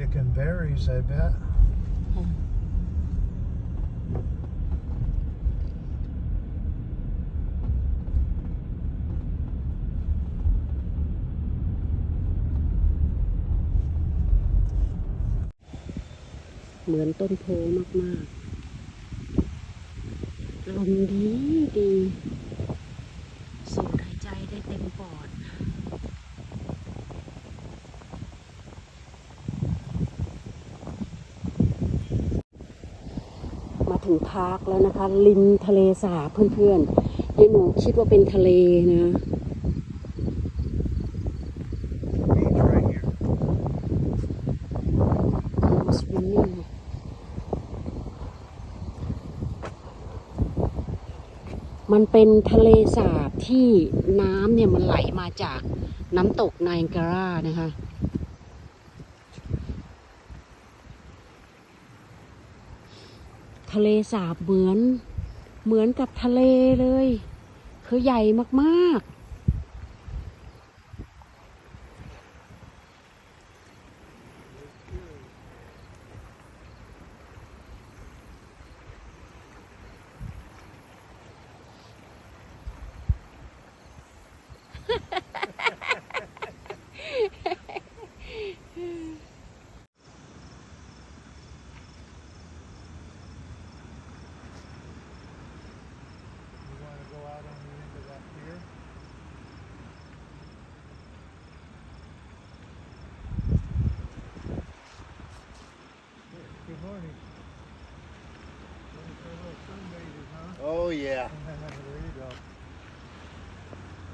Picking berries, I bet. เหมือนต้นโพมากๆลมดีดีสูดหายใจได้เต็มปอด ถึงพาร์คแล้วนะคะ ริมทะเลสาบเพื่อนๆยายหนูคิดว่าเป็นทะเลนะมันเป็นทะเลสาบที่น้ำเนี่ยมันไหลมาจากน้ำตกไนการ่านะคะ ทะเลสาบเหมือน เหมือนกับทะเลเลย คือใหญ่มากๆ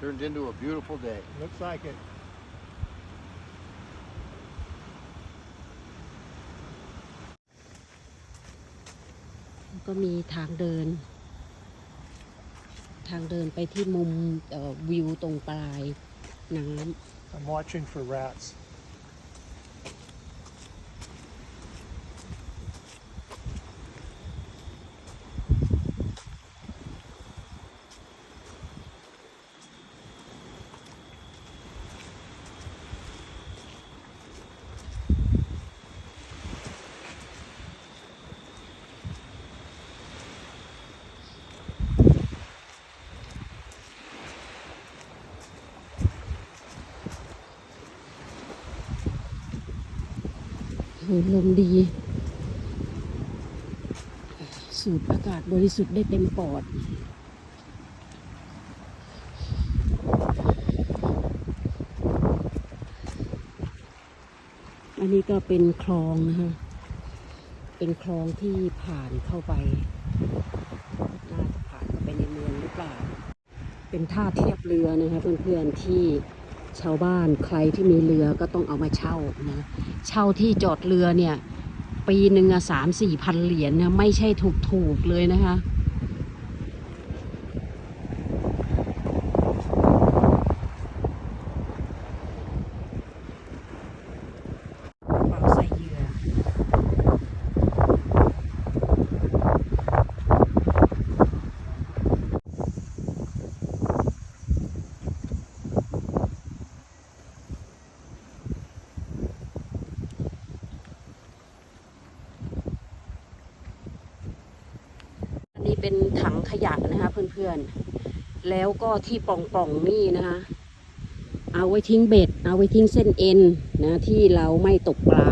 turned into a beautiful day. Looks like it. ก็มีทางเดิน ทางเดินไปที่มุมเอ่อวิวตรงปลายน้ I'm watching for rats. ลมดี สูดอากาศบริสุทธิ์ได้เต็มปอด อันนี้ก็เป็นคลองนะคะเป็นคลองที่ผ่านเข้าไป น่าจะผ่านเข้าไปในเมืองหรือเปล่า เป็นท่าเทียบเรือนะคะเพื่อนๆที่ ชาวบ้านใครที่มีเรือก็ต้องเอามาเช่านะเช่าที่จอดเรือเนี่ย ปีหนึ่งอะสามสี่พันเหรียญนะไม่ใช่ถูกๆเลยนะคะ เป่าใส่เหยื่อ อันนี้ เป็นถังขยะนะคะเพื่อนๆ แล้วก็ที่ป่องๆนี่นะคะ เอาไว้ทิ้งเบ็ด เอาไว้ทิ้งเส้นเอ็นนะที่เราไม่ตกปลา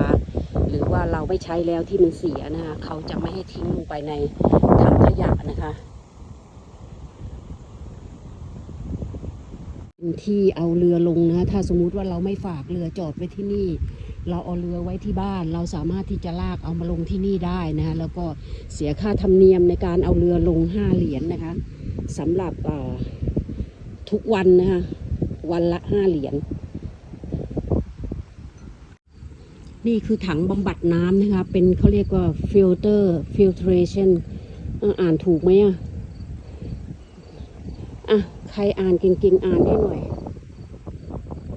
หรือว่าเราไม่ใช้แล้วที่มันเสียนะคะเขาจะไม่ให้ทิ้งลงไปในถังขยะนะคะที่เอาเรือลงนะ ถ้าสมมุติว่าเราไม่ฝากเรือจอดไว้ที่นี่ เราเอาเรือไว้ที่บ้าน เราสามารถที่จะลากเอามาลงที่นี่ได้นะคะแล้วก็เสียค่าธรรมเนียมในการเอาเรือลงห้าเหรียญนะคะสำหรับทุกวันนะคะวันละห้าเหรียญนี่คือถังบำบัดน้ำนะคะ เป็นเขาเรียกว่า filter filtration เอ่ออ่านถูกไหมอะ อะ ใครอ่านเก่งๆ อ่านให้หน่อย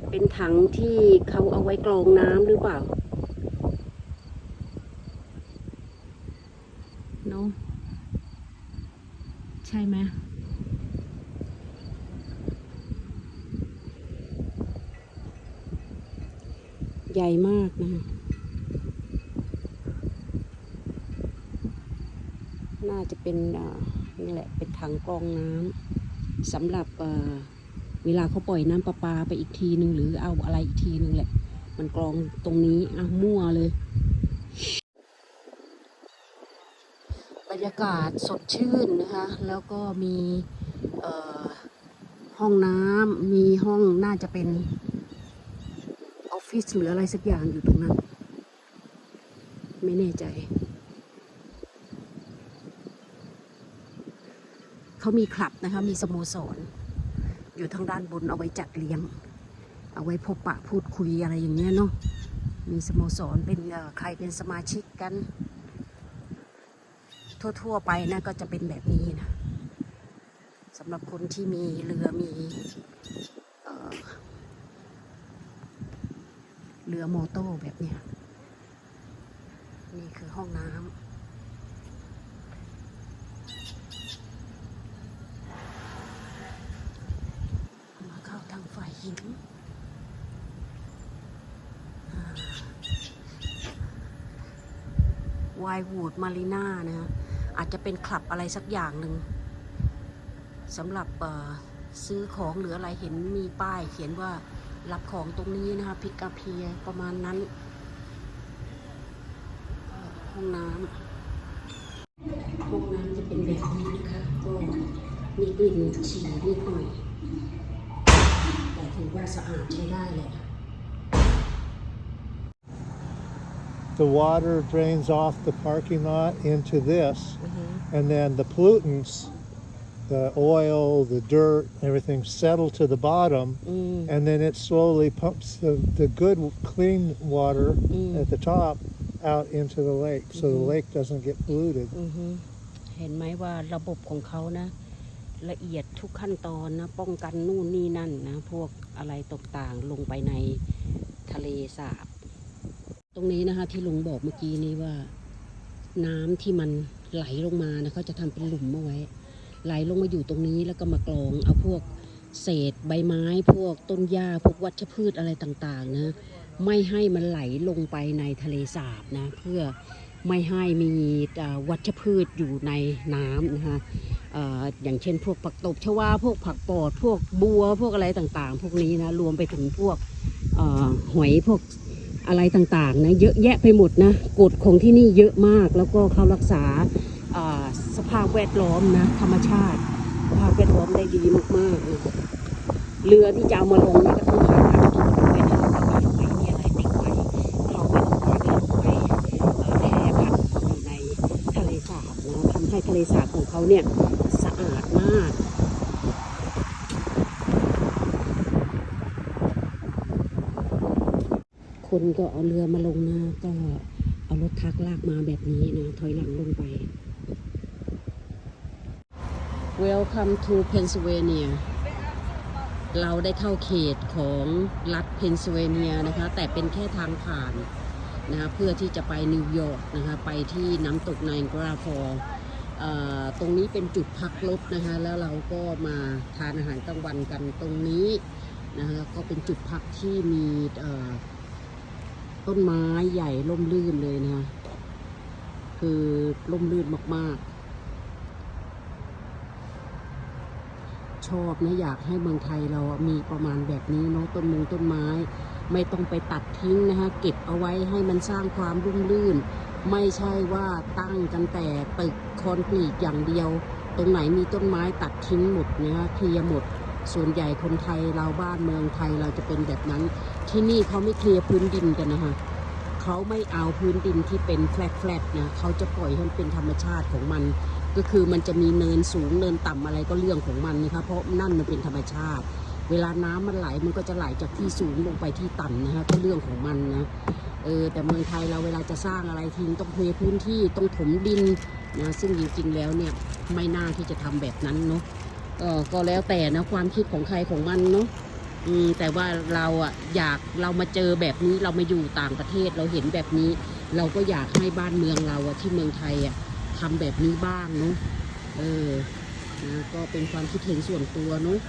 เป็นถังที่เขาเอาไว้กรองน้ำหรือเปล่าเนาะใช่ไหมใหญ่มากนะน่าจะเป็นนี่แหละเป็นถังกรองน้ำสำหรับ เวลาเขาปล่อยน้ำประปาไปอีกทีหนึ่งหรือเอาอะไรอีกทีหนึ่งแหละ มันกรองตรงนี้อะมั่วเลย บรรยากาศสดชื่นนะคะ แล้วก็มีห้องน้ำมีห้องน่าจะเป็นออฟฟิศหรืออะไรสักอย่างอยู่ตรงนั้น ไม่แน่ใจเขามีคลับนะคะ มีสโมสร อยู่ทางด้านบนเอาไว้จัดเลี้ยง เอาไว้พบปะพูดคุยอะไรอย่างเงี้ยเนาะมีสโมสรเป็นใครเป็นสมาชิกกัน ทั่วๆไปนะก็จะเป็นแบบนี้นะสำหรับคนที่มีเรือมีเรือโมโต้แบบเนี้ยนี่คือห้องน้ำมาเข้าทางฝ่ายหญิง วายวูดมารีน่านะฮะอาจจะเป็นคลับอะไรสักอย่างหนึ่งสำหรับซื้อของหรืออะไรเห็นมีป้ายเขียนว่ารับของตรงนี้นะคะพิกาเพียประมาณนั้น ห้องน้ำห้องน้ำจะเป็นแบบนี้นะคะก็มีกลิ่นฉี่นิดหน่อยแต่ถือว่าสะอาดใช้ได้แหละ The water drains off the parking lot into this, and then the pollutants, the oil, the dirt, everything settle to the bottom, อืม and then it slowly pumps the, the good, clean water Mm. at the top out into the lake, so the lake doesn't get polluted. อือฮึเห็นไหมว่าระบบของเขานะ ละเอียดทุกขั้นตอนนะ ป้องกันนู่นนี่นั่นนะ พวกอะไรต่างๆ ลงไปในทะเลสาบ ตรงนี้นะคะที่ลุงบอกเมื่อกี้นี้ว่า น้ำที่มันไหลลงมานะเขาจะทำเป็นหลุมเอาไว้ ไหลลงมาอยู่ตรงนี้แล้วก็มากรอง เอาพวกเศษใบไม้ พวกต้นหญ้าพวกวัชพืชอะไรต่างๆนะไม่ให้มันไหลลงไปในทะเลสาบนะเพื่อไม่ให้มีเอ่อวัชพืชอยู่ในน้ำนะคะเอ่ออย่างเช่น พวกผักตบชวาพวกผักปอด พวกบัวพวกอะไรต่างๆ พวกนี้นะรวมไปถึงพวก เออหอยพวก อะไรต่างๆนะเยอะแยะไปหมดนะกฎของที่นี่เยอะมากแล้วก็เขารักษาสภาพแวดล้อมนะธรรมชาติสภาพแวดล้อมได้ดีมากๆนะเรือที่จะเอามาลงนี่ก็ต้องผ่านการตรวจด้วยนะว่ามีหอยมีอะไรติดไว้เขาไม่ต้องการให้หอยเอ่อแพร่พันธุ์อยู่ในทะเลสาบนะทำให้ทะเลสาบของเขาเนี่ยสะอาดมาก คนก็เอาเรือมาลงนะ ก็เอารถทักลากมาแบบนี้นะ ถอยหลังลงไป Welcome to Pennsylvania เราได้เข้าเขตของรัฐเพนซิลเวเนียนะคะ แต่เป็นแค่ทางผ่านนะคะเพื่อที่จะไปนิวยอร์กนะคะ ไปที่น้ำตกไนกราฟอร์ตรงนี้เป็นจุดพักรถนะคะ แล้วเราก็มาทานอาหารกลางวันกันตรงนี้นะคะ ก็เป็นจุดพักที่มีเอ่อ ต้นไม้ใหญ่ร่มรื่นเลยนะคะคือร่มรื่นมากๆ ชอบนะอยากให้เมืองไทยเรามีประมาณแบบนี้เนาะต้นมงต้นไม้ ไม่ต้องไปตัดทิ้งนะคะเก็บเอาไว้ให้มันสร้างความรุ่มรื่น ไม่ใช่ว่าตั้งกันแต่ตึกคอนกรีตอย่างเดียว ตรงไหนมีต้นไม้ตัดทิ้งหมดนะคะเคลียร์หมด ส่วนใหญ่คนไทยเราบ้านเมืองไทยเราจะเป็นแบบนั้น ที่นี่เขาไม่เคลียร์พื้นดินกันนะคะเขาไม่เอาพื้นดินที่เป็นแฟลตๆนะเขาจะปล่อยให้มันเป็นธรรมชาติของมัน ก็คือมันจะมีเนินสูงเนินต่ำอะไรก็เรื่องของมันนะคะเพราะนั่นมันเป็นธรรมชาติ เวลาน้ำมันไหลมันก็จะไหลจากที่สูงลงไปที่ต่ำนะคะก็เรื่องของมันนะเออแต่เมืองไทยเราเวลาจะสร้างอะไรทิ้งต้องเคลียร์พื้นที่ต้องถมดินนะซึ่งจริงๆแล้วเนี่ยไม่น่าที่จะทำแบบนั้นเนาะ ก็แล้วแต่นะความคิดของใครของมันเนาะอืมแต่ว่าเราอะอยากเรามาเจอแบบนี้เรามาอยู่ต่างประเทศเราเห็นแบบนี้ เราก็อยากให้บ้านเมืองเราอะที่เมืองไทยอะทำแบบนี้บ้างเนาะเออนะก็เป็นความคิดเห็นส่วนตัวเนาะ